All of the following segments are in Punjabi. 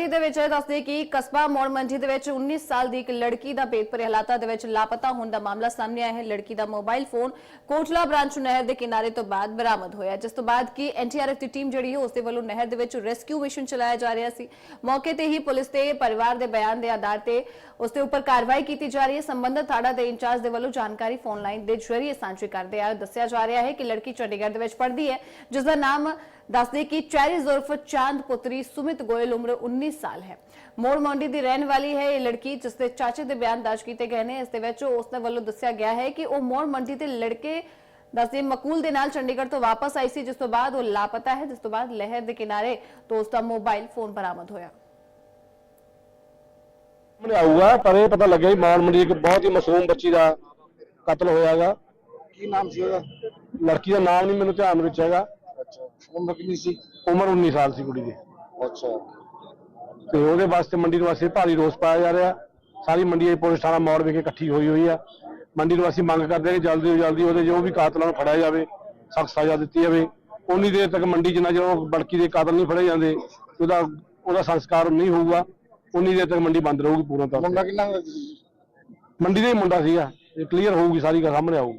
ਮੰਡੀ ਦੇ ਵਿੱਚ ਦੱਸਦੇ ਕਿ ਕਸਬਾ ਮੌੜ ਮੰਡੀ ਦੇ ਵਿੱਚ 19 ਸਾਲ ਦੀ ਇੱਕ ਲੜਕੀ ਦਾ ਭੇਤਭਰੇ ਹਾਲਾਤਾਂ ਦੇ ਵਿੱਚ ਲਾਪਤਾ ਹੋਣ ਦਾ ਮਾਮਲਾ ਸਾਹਮਣੇ ਆਇਆ ਹੈ। ਲੜਕੀ ਦਾ ਮੋਬਾਈਲ ਫੋਨ ਕੋਟਲਾ ਬ੍ਰਾਂਚ ਨਹਿਰ ਦੇ ਕਿਨਾਰੇ ਤੋਂ ਬਾਅਦ ਬਰਾਮਦ ਹੋਇਆ ਜਿਸ ਤੋਂ ਬਾਅਦ ਕਿ ਐਨਟੀਆਰਐਫ ਦੀ ਟੀਮ ਜਿਹੜੀ ਹੈ, ਉਸ ਦੇ ਵੱਲੋਂ ਨਹਿਰ ਦੇ ਵਿੱਚ ਰੈਸਕਿਊ ਮਿਸ਼ਨ ਚਲਾਇਆ ਜਾ ਰਿਹਾ ਸੀ। ਮੌਕੇ ਤੇ ਹੀ ਪੁਲਿਸ ਤੇ ਪਰਿਵਾਰ ਦੇ ਬਿਆਨ ਦੇ ਆਧਾਰ ਤੇ ਉਸ ਦੇ ਉੱਪਰ ਕਾਰਵਾਈ ਕੀਤੀ ਜਾ ਰਹੀ ਹੈ। ਸੰਬੰਧਤ ਥਾਣਾ ਦੇ ਇੰਚਾਰਜ ਦੇ ਵੱਲੋਂ ਜਾਣਕਾਰੀ ਫੋਨ ਲਾਈਨ ਦੇ ਜ਼ਰੀਏ ਸਾਂਝੀ ਕਰਦੇ ਆ। ਦੱਸਿਆ ਜਾ ਰਿਹਾ ਹੈ ਕਿ ਲੜਕੀ ਚੰਡੀਗੜ੍ਹ ਦੇ ਵਿੱਚ ਪੜ੍ਹਦੀ ਹੈ, ਜਿਸ ਦਾ ਨਾਮ ਦੱਸਦੇ ਕਿ ਚੈਰੀ ਜ਼ੁਰਫ ਚਾਂਦ ਪੁੱਤਰੀ ਸੁਮਿਤ ਗੋਇਲ ਉਮਰ 19 ਸਾਲ ਹੈ। ਮੋੜ ਮੰਡੀ ਦੀ ਰਹਿਣ ਵਾਲੀ ਹੈ ਇਹ ਲੜਕੀ ਜਿਸ ਦੇ ਚਾਚੇ ਦੇ ਬਿਆਨ ਦਰਜ ਕੀਤੇ ਗਏ ਨੇ। ਇਸ ਦੇ ਵਿੱਚ ਉਸ ਦੇ ਵੱਲੋਂ ਦੱਸਿਆ ਗਿਆ ਹੈ ਕਿ ਉਹ ਮੋੜ ਮੰਡੀ ਦੇ ਲੜਕੇ ਦੱਸਦੇ ਮਕੂਲ ਦੇ ਨਾਲ ਚੰਡੀਗੜ੍ਹ ਤੋਂ ਵਾਪਸ ਆਈ ਸੀ ਜਿਸ ਤੋਂ ਬਾਅਦ ਉਹ ਲਾਪਤਾ ਹੈ ਜਿਸ ਤੋਂ ਬਾਅਦ ਲਹਿਰ ਦੇ ਕਿਨਾਰੇ ਤੋਂ ਉਸ ਦਾ ਮੋਬਾਈਲ ਫੋਨ ਬਰਾਮਦ ਹੋਇਆ। ਸਾਹਮਣੇ ਆਊਗਾ ਪਰ ਇਹ ਪਤਾ ਲੱਗਿਆ ਵੀ ਮਾਨ ਮੰਡੀ ਇੱਕ ਬਹੁਤ ਹੀ ਮਾਸੂਮ ਬੱਚੀ ਦਾ ਕਤਲ ਹੋਇਆਗਾ ਕੀ ਨਾਮ ਸੀ ਉਹਦਾ? ਲੜਕੀ ਦਾ ਨਾਮ ਨਹੀਂ ਮੈਨੂੰ ਧਿਆਨ ਵਿੱਚ ਹੈਗਾ। ਉਮਰ ਕਿੰਨੀ ਸੀ? ਉਮਰ 19 ਸਾਲ ਸੀ ਕੁੜੀ ਦੀ। ਅੱਛਾ। ਤੇ ਉਹਦੇ ਵਾਸਤੇ ਮੰਡੀ ਨਿਵਾਸੀ ਭਾਰੀ ਰੋਸ ਪਾਇਆ ਜਾ ਰਿਹਾ। ਸਾਰੀ ਮੰਡੀ ਇਹ ਪੁਲਿਸ ਥਾਣਾ ਮੌੜ ਵਿਖੇ ਇਕੱਠੀ ਹੋਈ ਹੋਈ ਆ। ਮੰਡੀ ਨਿਵਾਸੀ ਮੰਗ ਕਰਦੇ ਨੇ ਜਲਦੀ ਤੋਂ ਜਲਦੀ ਉਹਦੇ ਜੋ ਵੀ ਕਾਤਲਾਂ ਨੂੰ ਫੜਿਆ ਜਾਵੇ ਸਖਤ ਸਜ਼ਾ ਦਿੱਤੀ ਜਾਵੇ। ਉਨੀ ਦੇਰ ਤੱਕ ਮੰਡੀ ਜਿੰਨਾ ਜਦੋਂ ਬੜਕੀ ਦੇ ਕਾਤਲ ਨਹੀਂ ਫੜੇ ਜਾਂਦੇ ਉਹਦਾ ਉਹਦਾ ਸੰਸਕਾਰ ਨਹੀਂ ਹੋਊਗਾ। ਉਨੀ ਦੇਰ ਤੱਕ ਮੰਡੀ ਬੰਦ ਰਹੂਗੀ ਪੂਰਨ ਤੌਰ ਮੁੰਡਾ ਕਿੰਨਾ ਸੀ ਮੰਡੀ ਦਾ ਹੀ ਮੁੰਡਾ ਸੀਗਾ। ਇਹ ਕਲੀਅਰ ਹੋਊਗੀ ਸਾਰੀ ਗੱਲ ਸਾਹਮਣੇ ਆਊਗੀ।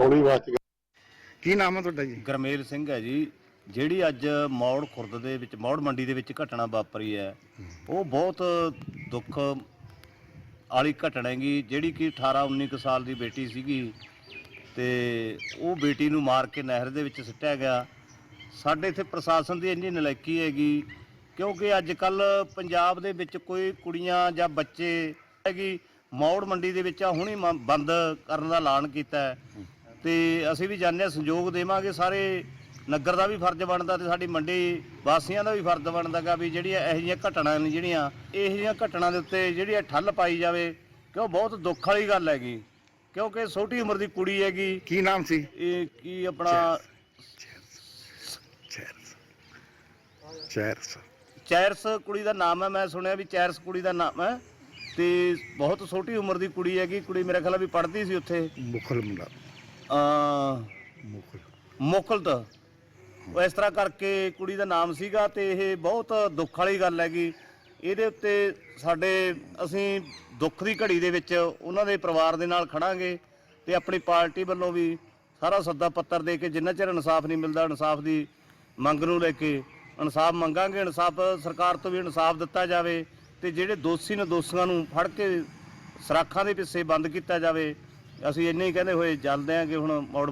ਹੌਲੀ ਵਾਸਤੇ ਕੀ ਨਾਮ ਹੈ ਤੁਹਾਡਾ ਜੀ? ਗਰਮੇਲ ਸਿੰਘ ਹੈ ਜੀ। ਜਿਹੜੀ ਅੱਜ ਮੌੜ ਖੁਰਦ ਦੇ ਵਿੱਚ, ਮੌੜ ਮੰਡੀ ਦੇ ਵਿੱਚ ਘਟਨਾ ਵਾਪਰੀ ਹੈ, ਉਹ ਬਹੁਤ ਦੁੱਖ ਵਾਲੀ ਘਟਨਾ ਹੈਗੀ। ਜਿਹੜੀ ਕਿ 18 19 ਕੁ ਸਾਲ ਦੀ ਬੇਟੀ ਸੀਗੀ ਤੇ ਉਹ ਬੇਟੀ ਨੂੰ ਮਾਰ ਕੇ ਨਹਿਰ ਦੇ ਵਿੱਚ ਸਿੱਟਿਆ ਗਿਆ। ਸਾਡੇ ਇੱਥੇ ਪ੍ਰਸ਼ਾਸਨ ਦੀ ਇੰਨੀ ਨਲਾਇਕੀ ਹੈਗੀ, ਕਿਉਂਕਿ ਅੱਜ ਕੱਲ ਪੰਜਾਬ ਦੇ ਵਿੱਚ ਕੋਈ ਕੁੜੀਆਂ ਜਾਂ ਬੱਚੇ ਹੈਗੀ, ਮੌੜ ਮੰਡੀ ਦੇ ਵਿੱਚ ਆ ਹੁਣੀ ਬੰਦ ਕਰਨ ਦਾ ਐਲਾਨ ਕੀਤਾ ਤੇ ਅਸੀਂ ਵੀ ਜਾਣਦੇ ਹਾਂ ਸੰਯੋਗ ਦੇਵਾਂਗੇ ਸਾਰੇ। ਨਗਰ ਦਾ ਵੀ ਫਰਜ਼ ਬਣਦਾ ਤੇ ਸਾਡੀ ਮੰਡੀ ਵਾਸੀਆਂ ਦਾ ਵੀ ਫਰਜ਼ ਬਣਦਾਗਾ ਵੀ ਜਿਹੜੀਆਂ ਇਹੋ ਜਿਹੀਆਂ ਘਟਨਾ ਨੇ ਜਿਹੜੀਆਂ ਇਹੋ ਜਿਹੀਆਂ ਘਟਨਾ ਦੇ ਉੱਤੇ ਜਿਹੜੀ ਇਹ ਠੱਲ ਪਾਈ ਜਾਵੇ ਕਿਉਂ ਬਹੁਤ ਦੁੱਖ ਵਾਲੀ ਗੱਲ ਹੈਗੀ। ਕਿਉਂਕਿ ਛੋਟੀ ਉਮਰ ਦੀ ਕੁੜੀ ਹੈਗੀ। ਕੀ ਨਾਮ ਸੀ? ਇਹ ਕੀ ਆਪਣਾ? ਚੈਰਸ। ਚੈਰਸ। ਚੈਰਸ ਕੁੜੀ ਦਾ ਨਾਮ ਹੈ ਮੈਂ ਸੁਣਿਆ ਵੀ ਚੈਰਸ ਕੁੜੀ ਦਾ ਨਾਮ ਹੈ। ਤੇ ਬਹੁਤ ਛੋਟੀ ਉਮਰ ਦੀ ਕੁੜੀ ਹੈਗੀ ਕੁੜੀ ਮੇਰੇ ਖਿਆਲ ਵੀ ਪੜ੍ਹਦੀ ਸੀ ਉੱਥੇ। ਮੁਖਲ ਮੁੰਡਾ। ਅ ਮੁਖਲ ਮੁਕਲਤ। ਉਹ ਇਸ ਤਰ੍ਹਾਂ ਕਰਕੇ ਕੁੜੀ ਦਾ ਨਾਮ ਸੀਗਾ ਤੇ ਇਹ ਬਹੁਤ ਦੁੱਖ ਵਾਲੀ ਗੱਲ ਹੈਗੀ। ਇਹਦੇ ਉੱਤੇ ਸਾਡੇ ਅਸੀਂ ਦੁੱਖ ਦੀ ਘੜੀ ਦੇ ਵਿੱਚ ਉਹਨਾਂ ਦੇ ਪਰਿਵਾਰ ਦੇ ਨਾਲ ਖੜਾਂਗੇ ਤੇ ਆਪਣੀ ਪਾਰਟੀ ਵੱਲੋਂ ਵੀ ਸਾਰਾ ਸੱਦਾ ਪੱਤਰ ਦੇ ਕੇ ਜਿੰਨਾ ਚਿਰ ਇਨਸਾਫ ਨਹੀਂ ਮਿਲਦਾ ਇਨਸਾਫ ਦੀ ਮੰਗ ਨੂੰ ਲੈ ਕੇ ਇਨਸਾਫ ਮੰਗਾਂਗੇ ਇਨਸਾਫ ਸਰਕਾਰ ਤੋਂ ਵੀ ਇਨਸਾਫ ਦਿੱਤਾ ਜਾਵੇ ਤੇ ਜਿਹੜੇ ਦੋਸ਼ੀ ਨੇ ਦੋਸ਼ੀਆਂ ਨੂੰ ਫੜ ਕੇ ਸਰਾਖਾਂ ਦੇ ਪਿੱਛੇ ਬੰਦ ਕੀਤਾ ਜਾਵੇ ਅਸੀਂ ਇੰਨੇ ਹੀ ਕਹਿੰਦੇ ਹੋਏ ਚੱਲਦੇ ਆਂ ਕਿ ਹੁਣ ਮੌੜ